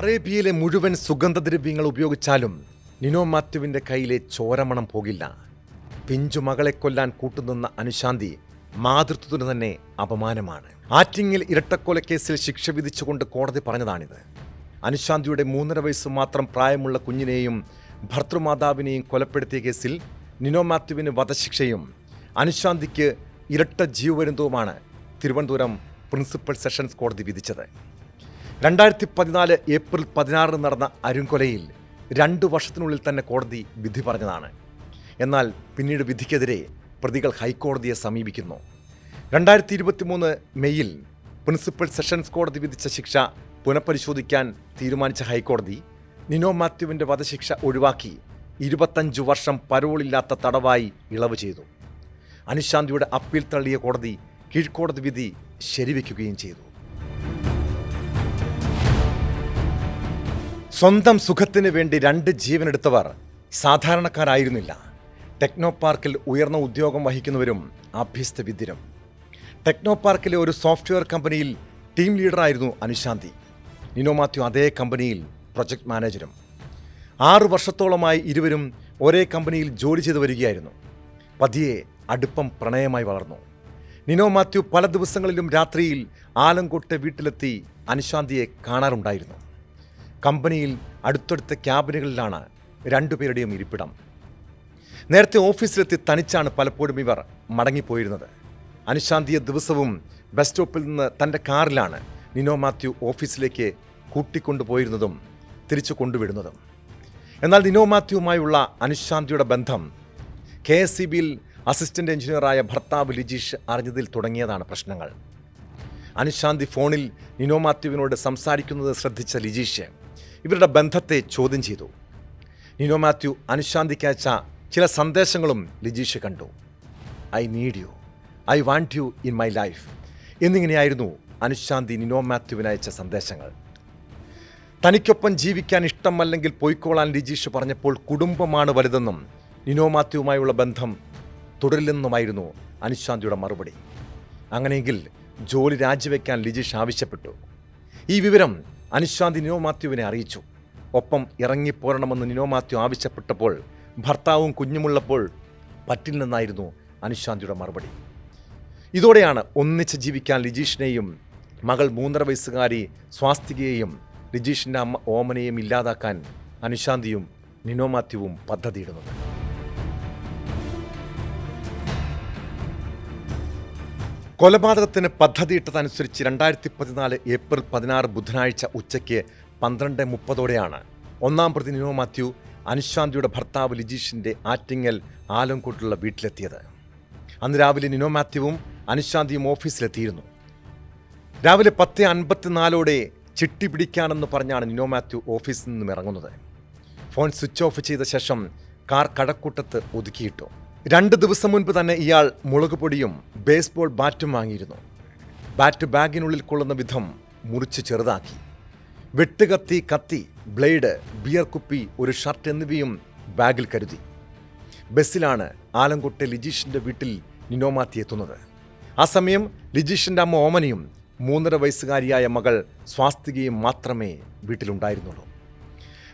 അറേബ്യയിലെ മുഴുവൻ സുഗന്ധദ്രവ്യങ്ങൾ ഉപയോഗിച്ചാലും നിനോ മാത്യുവിന്റെ കയ്യിലെ ചോരമണം പോകില്ല. പിഞ്ചു മകളെ കൊല്ലാൻ കൂട്ടുനിന്ന അനുശാന്തി മാതൃത്വത്തിന് തന്നെ അപമാനമാണ്. ആറ്റിങ്ങിൽ ഇരട്ടക്കൊലക്കേസിൽ ശിക്ഷ വിധിച്ചുകൊണ്ട് കോടതി പറഞ്ഞതാണിത്. അനുശാന്തിയുടെ മൂന്നര വയസ്സ് മാത്രം പ്രായമുള്ള കുഞ്ഞിനെയും ഭർത്തൃമാതാവിനെയും കൊലപ്പെടുത്തിയ കേസിൽ നിനോ മാത്യുവിന് വധശിക്ഷയും അനുശാന്തിക്ക് ഇരട്ട ജീവപര്യന്തവുമാണ് തിരുവനന്തപുരം പ്രിൻസിപ്പൽ സെഷൻസ് കോടതി വിധിച്ചത്. രണ്ടായിരത്തി പതിനാല് ഏപ്രിൽ പതിനാറിന് നടന്ന അരുംകൊലയിൽ രണ്ടു വർഷത്തിനുള്ളിൽ തന്നെ കോടതി വിധി പറഞ്ഞതാണ്. എന്നാൽ പിന്നീട് വിധിക്കെതിരെ പ്രതികൾ ഹൈക്കോടതിയെ സമീപിക്കുന്നു. രണ്ടായിരത്തി ഇരുപത്തി മൂന്ന് മെയ്യിൽ പ്രിൻസിപ്പൽ സെഷൻസ് കോടതി വിധിച്ച ശിക്ഷ പുനഃപരിശോധിക്കാൻ തീരുമാനിച്ച ഹൈക്കോടതി നിനോ മാത്യുവിന്റെ വധശിക്ഷ ഒഴിവാക്കി ഇരുപത്തഞ്ച് വർഷം പരോളില്ലാത്ത തടവായി ഇളവ് ചെയ്തു. അനുശാന്തിയുടെ അപ്പീൽ തള്ളിയ കോടതി കീഴ്ക്കോടതി വിധി ശരിവെക്കുകയും ചെയ്തു. സ്വന്തം സുഖത്തിന് വേണ്ടി രണ്ട് ജീവനെടുത്തവർ സാധാരണക്കാരായിരുന്നില്ല. ടെക്നോ പാർക്കിൽ ഉയർന്ന ഉദ്യോഗം വഹിക്കുന്നവരും അഭ്യസ്തവിദ്യരും ടെക്നോ പാർക്കിലെ ഒരു സോഫ്റ്റ്വെയർ കമ്പനിയിൽ ടീം ലീഡറായിരുന്നു അനുശാന്തി. നിനോ മാത്യു അതേ കമ്പനിയിൽ പ്രൊജക്ട് മാനേജരും. ആറു വർഷത്തോളമായി ഇരുവരും ഒരേ കമ്പനിയിൽ ജോലി ചെയ്തു വരികയായിരുന്നു. പതിയെ അടുപ്പം പ്രണയമായി വളർന്നു. നിനോ മാത്യു പല ദിവസങ്ങളിലും രാത്രിയിൽ ആലങ്കോട്ടെ വീട്ടിലെത്തി അനുശാന്തിയെ കാണാറുണ്ടായിരുന്നു. കമ്പനിയിൽ അടുത്തടുത്ത ക്യാബിനുകളിലാണ് രണ്ടുപേരുടെയും ഇരിപ്പിടം. നേരത്തെ ഓഫീസിലെത്തി തനിച്ചാണ് പലപ്പോഴും ഇവർ മടങ്ങിപ്പോയിരുന്നത്. അനുശാന്തിയ ദിവസവും ബസ് സ്റ്റോപ്പിൽ നിന്ന് തന്റെ കാറിലാണ് നിനോ മാത്യു ഓഫീസിലേക്ക് കൂട്ടിക്കൊണ്ടുപോയിരുന്നതും തിരിച്ചു കൊണ്ടുവിടുന്നതും. എന്നാൽ നിനോ മാത്യുവുമായുള്ള അനുശാന്തിയുടെ ബന്ധം കെ എസ് സി ബിയിൽ അസിസ്റ്റന്റ് എഞ്ചിനീയറായ ഭർത്താവ് ലിജീഷ് അറിഞ്ഞതിൽ തുടങ്ങിയതാണ് പ്രശ്നങ്ങൾ. അനുശാന്തി ഫോണിൽ നിനോ മാത്യുവിനോട് സംസാരിക്കുന്നത് ശ്രദ്ധിച്ച ലിജീഷ് ഇവരുടെ ബന്ധത്തെ ചോദ്യം ചെയ്തു. നിനോ മാത്യു അനുശാന്തിക്ക് അയച്ച ചില സന്ദേശങ്ങളും ലിജീഷ് കണ്ടു. I need you I want you in my life എന്നിങ്ങനെയായിരുന്നു Anushanthi Nino മാത്യുവിന് അയച്ച സന്ദേശങ്ങൾ. തനിക്കൊപ്പം ജീവിക്കാൻ ഇഷ്ടമല്ലെങ്കിൽ പോയിക്കോളാൻ ലിജീഷ് പറഞ്ഞപ്പോൾ കുടുംബമാണ് വലുതെന്നും നിനോ മാത്യുവുമായുള്ള ബന്ധം തുടരില്ലെന്നുമായിരുന്നു അനുശാന്തിയുടെ മറുപടി. അങ്ങനെയെങ്കിൽ ജോലി രാജിവെക്കാൻ ലിജീഷ് ആവശ്യപ്പെട്ടു. ഈ വിവരം അനുശാന്തി നിനോ മാത്യുവിനെ അറിയിച്ചു. ഒപ്പം ഇറങ്ങിപ്പോരണമെന്ന് നിനോ മാത്യു ആവശ്യപ്പെട്ടപ്പോൾ ഭർത്താവും കുഞ്ഞുമുള്ളപ്പോൾ പറ്റില്ലെന്നായിരുന്നു അനുശാന്തിയുടെ മറുപടി. ഇതോടെയാണ് ഒന്നിച്ച് ജീവിക്കാൻ ലിജീഷിനെയും മകൾ മൂന്നര വയസ്സുകാരി സ്വാസ്തികയെയും ലിജീഷിന്റെ അമ്മ ഓമനയും ഇല്ലാതാക്കാൻ അനുശാന്തിയും നിനോ മാത്യുവും പദ്ധതിയിടുന്നത്. കൊലപാതകത്തിന് പദ്ധതിയിട്ടതനുസരിച്ച് രണ്ടായിരത്തി പതിനാല് ഏപ്രിൽ പതിനാറ് ബുധനാഴ്ച ഉച്ചയ്ക്ക് പന്ത്രണ്ട് മുപ്പതോടെയാണ്. ഒന്നാം പ്രതി നിനോ മാത്യു അനുശാന്തിയുടെ ഭർത്താവ് ലിജീഷിന്റെ ആറ്റിങ്ങൽ ആലംകോട്ടുള്ള വീട്ടിലെത്തിയത്. അന്ന് രാവിലെ നിനോ മാത്യുവും അനുശാന്തിയും ഓഫീസിലെത്തിയിരുന്നു. രാവിലെ പത്ത് അൻപത്തിനാലോടെ ചിട്ടി പിടിക്കാനെന്ന് പറഞ്ഞാണ് നിനോ മാത്യു ഓഫീസിൽ നിന്നും ഇറങ്ങുന്നത്. ഫോൺ സ്വിച്ച് ഓഫ് ചെയ്ത ശേഷം കാർ കടക്കൂട്ടത്ത് ഒതുക്കിയിട്ടു. രണ്ട് ദിവസം മുൻപ് തന്നെ ഇയാൾ മുളക് പൊടിയും ബേസ്ബോൾ ബാറ്റും വാങ്ങിയിരുന്നു. ബാറ്റ് ബാഗിനുള്ളിൽ കൊള്ളുന്ന വിധം മുറിച്ച് ചെറുതാക്കി. വെട്ടുകത്തി കത്തി ബ്ലേഡ് ബിയർ കുപ്പി ഒരു ഷർട്ട് എന്നിവയും ബാഗിൽ കരുതി. ബസ്സിലാണ് ആലങ്കോട്ടെ ലിജീഷിന്റെ വീട്ടിൽ നിനോമാത്തി എത്തുന്നത്. ആ സമയം ലിജീഷിന്റെ അമ്മ ഓമനയും മൂന്നര വയസ്സുകാരിയായ മകൾ സ്വാസ്തികയും മാത്രമേ വീട്ടിലുണ്ടായിരുന്നുള്ളൂ.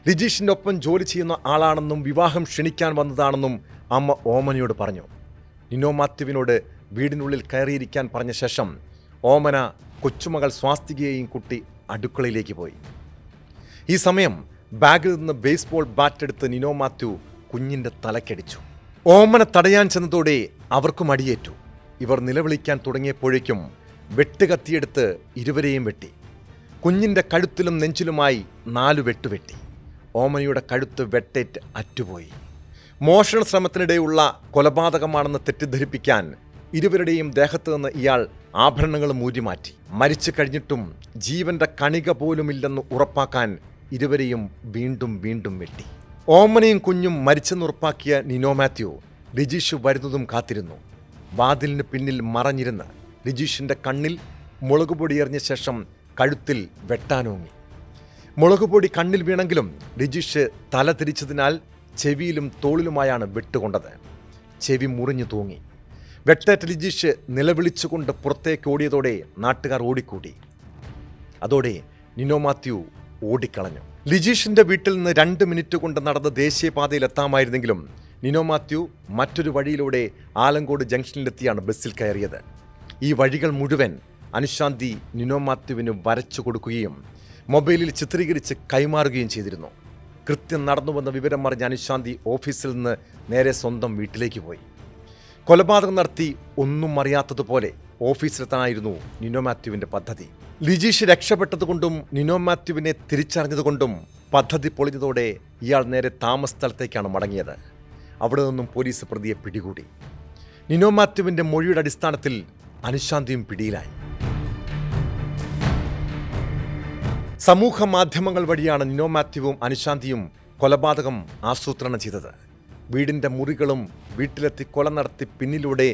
ലിജീഷിന്റെ ഒപ്പം ജോലി ചെയ്യുന്ന ആളാണെന്നും വിവാഹം ക്ഷണിക്കാൻ വന്നതാണെന്നും അമ്മ ഓമനയോട് പറഞ്ഞു നിനോ മാത്യുവിനോട് വീടിനുള്ളിൽ കയറിയിരിക്കാൻ പറഞ്ഞ ശേഷം ഓമന കൊച്ചുമകൾ സ്വാസ്തികയെയും കുട്ടി അടുക്കളയിലേക്ക് പോയി. ഈ സമയം ബാഗിൽ നിന്ന് ബേസ്ബോൾ ബാറ്റ് എടുത്ത് നിനോ മാത്യു കുഞ്ഞിന്റെ തലക്കടിച്ചു. ഓമന തടയാൻ ചെന്നതോടെ അവർക്കും അടിയേറ്റു. ഇവർ നിലവിളിക്കാൻ തുടങ്ങിയപ്പോഴേക്കും വെട്ടുകത്തിയെടുത്ത് ഇരുവരെയും വെട്ടി. കുഞ്ഞിന്റെ കഴുത്തിലും നെഞ്ചിലുമായി നാലു വെട്ടുവെട്ടി. ഓമനയുടെ കഴുത്ത് വെട്ടേറ്റ് അറ്റുപോയി. മോഷണ ശ്രമത്തിനിടെയുള്ള കൊലപാതകമാണെന്ന് തെറ്റിദ്ധരിപ്പിക്കാൻ ഇരുവരുടെയും ദേഹത്ത് നിന്ന് ഇയാൾ ആഭരണങ്ങൾ മൂരിമാറ്റി മരിച്ചു കഴിഞ്ഞിട്ടും ജീവന്റെ കണിക പോലുമില്ലെന്ന് ഉറപ്പാക്കാൻ ഇരുവരെയും വീണ്ടും വീണ്ടും വെട്ടി. ഓമനയും കുഞ്ഞും മരിച്ചെന്ന് ഉറപ്പാക്കിയ നിനോ മാത്യു രജീഷ് വരുന്നതും കാത്തിരുന്നു. വാതിലിന് പിന്നിൽ മറഞ്ഞിരുന്ന് രജീഷിന്റെ കണ്ണിൽ മുളകുപൊടി എറിഞ്ഞ ശേഷം കഴുത്തിൽ വെട്ടാനോങ്ങി. മുളകുപൊടി കണ്ണിൽ വീണെങ്കിലും രജീഷ് തല തിരിച്ചതിനാൽ ചെവിയിലും തോളിലുമായാണ് വെട്ടുകൊണ്ടത്. ചെവി മുറിഞ്ഞു തൂങ്ങി. വെട്ടേറ്റ ലിജീഷ് നിലവിളിച്ചുകൊണ്ട് പുറത്തേക്ക് ഓടിയതോടെ നാട്ടുകാർ ഓടിക്കൂടി. അതോടെ നിനോ മാത്യു ഓടിക്കളഞ്ഞു. ലിജീഷിന്റെ വീട്ടിൽ നിന്ന് രണ്ട് മിനിറ്റ് കൊണ്ട് നടന്ന ദേശീയപാതയിൽ എത്താമായിരുന്നെങ്കിലും നിനോ മാത്യു മറ്റൊരു വഴിയിലൂടെ ആലങ്കോട് ജംഗ്ഷനിലെത്തിയാണ് ബസ്സിൽ കയറിയത്. ഈ വഴികൾ മുഴുവൻ അനുശാന്തി നിനോ മാത്യുവിന് വരച്ചു കൊടുക്കുകയും മൊബൈലിൽ ചിത്രീകരിച്ച് കൈമാറുകയും ചെയ്തിരുന്നു. കൃത്യം നടന്നുവെന്ന വിവരം അറിഞ്ഞ അനുശാന്തി ഓഫീസിൽ നിന്ന് നേരെ സ്വന്തം വീട്ടിലേക്ക് പോയി. കൊലപാതകം നടത്തി ഒന്നും അറിയാത്തതുപോലെ ഓഫീസിലെത്താനായിരുന്നു നിനോ മാത്യുവിന്റെ പദ്ധതി. ലിജീഷ് രക്ഷപ്പെട്ടതുകൊണ്ടും നിനോ മാത്യുവിനെ തിരിച്ചറിഞ്ഞതുകൊണ്ടും പദ്ധതി പൊളിഞ്ഞതോടെ ഇയാൾ നേരെ താമസ സ്ഥലത്തേക്കാണ് മടങ്ങിയത്. അവിടെ നിന്നും പോലീസ് പ്രതിയെ പിടികൂടി. നിനോ മാത്യുവിന്റെ മൊഴിയുടെ അടിസ്ഥാനത്തിൽ അനുശാന്തിയും പിടിയിലായി. സമൂഹ മാധ്യമങ്ങൾ വഴിയാണ് നിനോ മാത്യുവും അനുശാന്തിയും കൊലപാതകം ആസൂത്രണം ചെയ്തത്. വീടിന്റെ മുറികളും വീട്ടിലെത്തി കൊല നടത്തി പിന്നിലൂടെ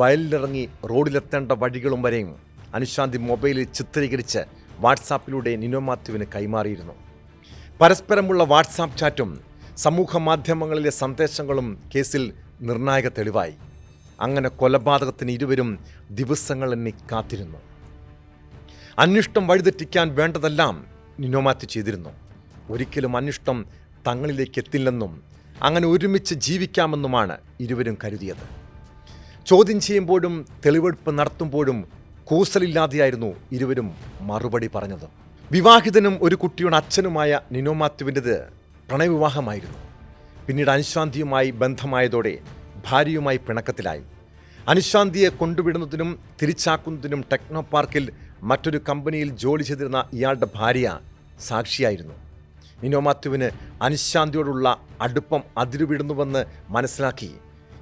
വയലിലിറങ്ങി റോഡിലെത്തേണ്ട വഴികളും വരെയും അനുശാന്തി മൊബൈലിൽ ചിത്രീകരിച്ച് വാട്സാപ്പിലൂടെ നിനോ മാത്യുവിന് കൈമാറിയിരുന്നു. പരസ്പരമുള്ള വാട്സാപ്പ് ചാറ്റും സമൂഹ മാധ്യമങ്ങളിലെ സന്ദേശങ്ങളും കേസിൽ നിർണായക തെളിവായി. അങ്ങനെ കൊലപാതകത്തിന് ഇരുവരും ദിവസങ്ങൾ എണ്ണി കാത്തിരുന്നു. അന്വേഷണം വഴിതെറ്റിക്കാൻ വേണ്ടതെല്ലാം നിനോമാറ്റി ചെയ്തിരുന്നു. ഒരിക്കലും അന്വിഷ്ടം തങ്ങളിലേക്ക് എത്തില്ലെന്നും അങ്ങനെ ഒരുമിച്ച് ജീവിക്കാമെന്നുമാണ് ഇരുവരും കരുതിയത്. ചോദ്യം ചെയ്യുമ്പോഴും തെളിവെടുപ്പ് നടത്തുമ്പോഴും കൂസലില്ലാതെയായിരുന്നു ഇരുവരും മറുപടി പറഞ്ഞത്. വിവാഹിതനും ഒരു കുട്ടിയുടെ അച്ഛനുമായ നിനോ മാത്യുവിന്റെത് പ്രണയവിവാഹമായിരുന്നു. പിന്നീട് അനുശാന്തിയുമായി ബന്ധമായതോടെ ഭാര്യയുമായി പിണക്കത്തിലായി. അനുശാന്തിയെ കൊണ്ടുവിടുന്നതിനും തിരിച്ചാക്കുന്നതിനും ടെക്നോ പാർക്കിൽ മറ്റൊരു കമ്പനിയിൽ ജോലി ചെയ്തിരുന്ന ഇയാളുടെ ഭാര്യ സാക്ഷിയായിരുന്നു. നിനോ മാത്യുവിന് അനുശാന്തിയോടുള്ള അടുപ്പം അതിരുവിടുന്നുവെന്ന് മനസ്സിലാക്കി.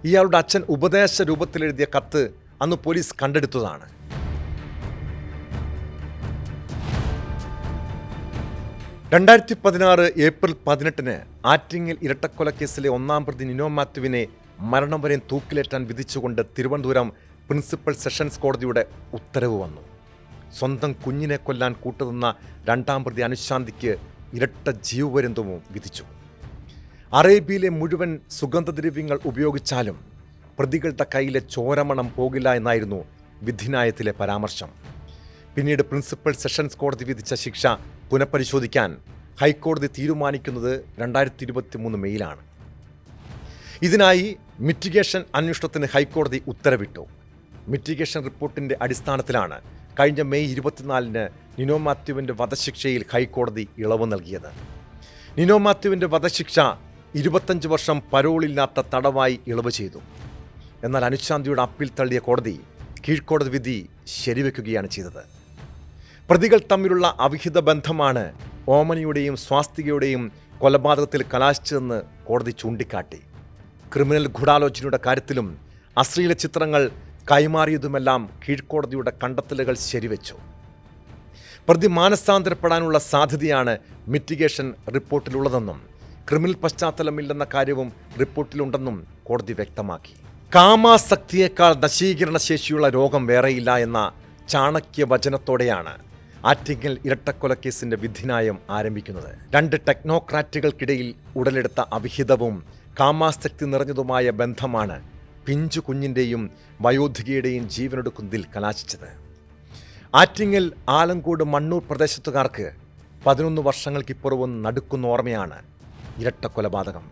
ഇയാളുടെ അച്ഛൻ ഉപദേശ രൂപത്തിലെഴുതിയ കത്ത് അന്ന് പോലീസ് കണ്ടെടുത്തതാണ്. രണ്ടായിരത്തി പതിനാറ് ഏപ്രിൽ പതിനെട്ടിന് ആറ്റിങ്ങിൽ ഇരട്ടക്കൊലക്കേസിലെ ഒന്നാം പ്രതി നിനോ മാത്യുവിനെ മരണം വരെ തൂക്കിലേറ്റാൻ വിധിച്ചുകൊണ്ട് തിരുവനന്തപുരം പ്രിൻസിപ്പൽ സെഷൻസ് കോടതിയുടെ ഉത്തരവ് വന്നു. സ്വന്തം കുഞ്ഞിനെ കൊല്ലാൻ കൂട്ടുനിന്ന രണ്ടാം പ്രതി അനുശാന്തിക്ക് ഇരട്ട ജീവപര്യന്തവും വിധിച്ചു. അറേബ്യയിലെ മുഴുവൻ സുഗന്ധദ്രവ്യങ്ങൾ ഉപയോഗിച്ചാലും പ്രതികളുടെ കയ്യിലെ ചോരമണം പോകില്ല എന്നായിരുന്നു വിധിന്യായത്തിലെ പരാമർശം. പിന്നീട് പ്രിൻസിപ്പൽ സെഷൻസ് കോടതി വിധിച്ച ശിക്ഷ പുനഃപരിശോധിക്കാൻ ഹൈക്കോടതി തീരുമാനിക്കുന്നത് രണ്ടായിരത്തി ഇരുപത്തി മൂന്ന് മെയ്യിലാണ്. ഇതിനായി മിറ്റിഗേഷൻ അന്വേഷണത്തിന് ഹൈക്കോടതി ഉത്തരവിട്ടു. മിറ്റിഗേഷൻ റിപ്പോർട്ടിന്റെ അടിസ്ഥാനത്തിലാണ് കഴിഞ്ഞ മെയ് ഇരുപത്തിനാലിന് നിനോ മാത്യുവിന്റെ വധശിക്ഷയിൽ ഹൈക്കോടതി ഇളവ് നൽകിയത്. നിനോ മാത്യുവിന്റെ വധശിക്ഷ ഇരുപത്തഞ്ച് വർഷം പരോളില്ലാത്ത തടവായി ഇളവ് ചെയ്തു. എന്നാൽ അനുശാന്തിയുടെ അപ്പീൽ തള്ളിയ കോടതി കീഴ്ക്കോടതി വിധി ശരിവെക്കുകയാണ് ചെയ്തത്. പ്രതികൾ തമ്മിലുള്ള അവിഹിത ബന്ധമാണ് ഓമനിയുടെയും സ്വാസ്തികയുടെയും കൊലപാതകത്തിൽ കലാശിച്ചതെന്ന് കോടതി ചൂണ്ടിക്കാട്ടി. ക്രിമിനൽ ഗൂഢാലോചനയുടെ കാര്യത്തിലും അശ്ലീല ചിത്രങ്ങൾ കൈമാറിയതുമെല്ലാം കീഴ്ക്കോടതിയുടെ കണ്ടെത്തലുകൾ ശരിവെച്ചു. പ്രതി മാനസാന്തരപ്പെടാനുള്ള സാധ്യതയാണ് മിറ്റിഗേഷൻ റിപ്പോർട്ടിലുള്ളതെന്നും ക്രിമിനൽ പശ്ചാത്തലമില്ലെന്ന കാര്യവും റിപ്പോർട്ടിലുണ്ടെന്നും കോടതി വ്യക്തമാക്കി. കാമാസക്തിയേക്കാൾ നശീകരണ ശേഷിയുള്ള രോഗം വേറെയില്ല എന്ന ചാണക്യ വചനത്തോടെയാണ് ആറ്റിങ്ങൽ ഇരട്ടക്കൊലക്കേസിന്റെ വിധിനായം ആരംഭിക്കുന്നത്. രണ്ട് ടെക്നോക്രാറ്റുകൾക്കിടയിൽ ഉടലെടുത്ത അവിഹിതവും കാമാസക്തി നിറഞ്ഞതുമായ ബന്ധമാണ് പിഞ്ചു കുഞ്ഞിന്റെയും വയോധികയുടെയും ജീവനൊടുക്കുന്നതിൽ കലാശിച്ചത്. ആറ്റിങ്ങൽ ആലങ്കോട് മണ്ണൂർ പ്രദേശത്തുകാർക്ക് പതിനൊന്ന് വർഷങ്ങൾക്കിപ്പുറവും നടുക്കുന്ന ഓർമ്മയാണ് ഇരട്ട കൊലപാതകം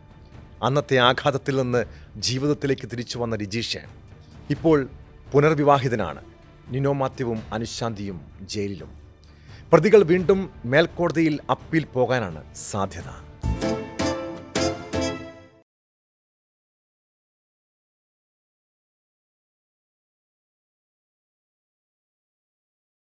അന്നത്തെ ആഘാതത്തിൽ നിന്ന് ജീവിതത്തിലേക്ക് തിരിച്ചു വന്ന രജീഷ് ഇപ്പോൾ പുനർവിവാഹിതനാണ്. നിനോ മാത്യുവും അനുശാന്തിയും ജയിലിലും. പ്രതികൾ വീണ്ടും മേൽക്കോടതിയിൽ അപ്പീൽ പോകാനാണ് സാധ്യത.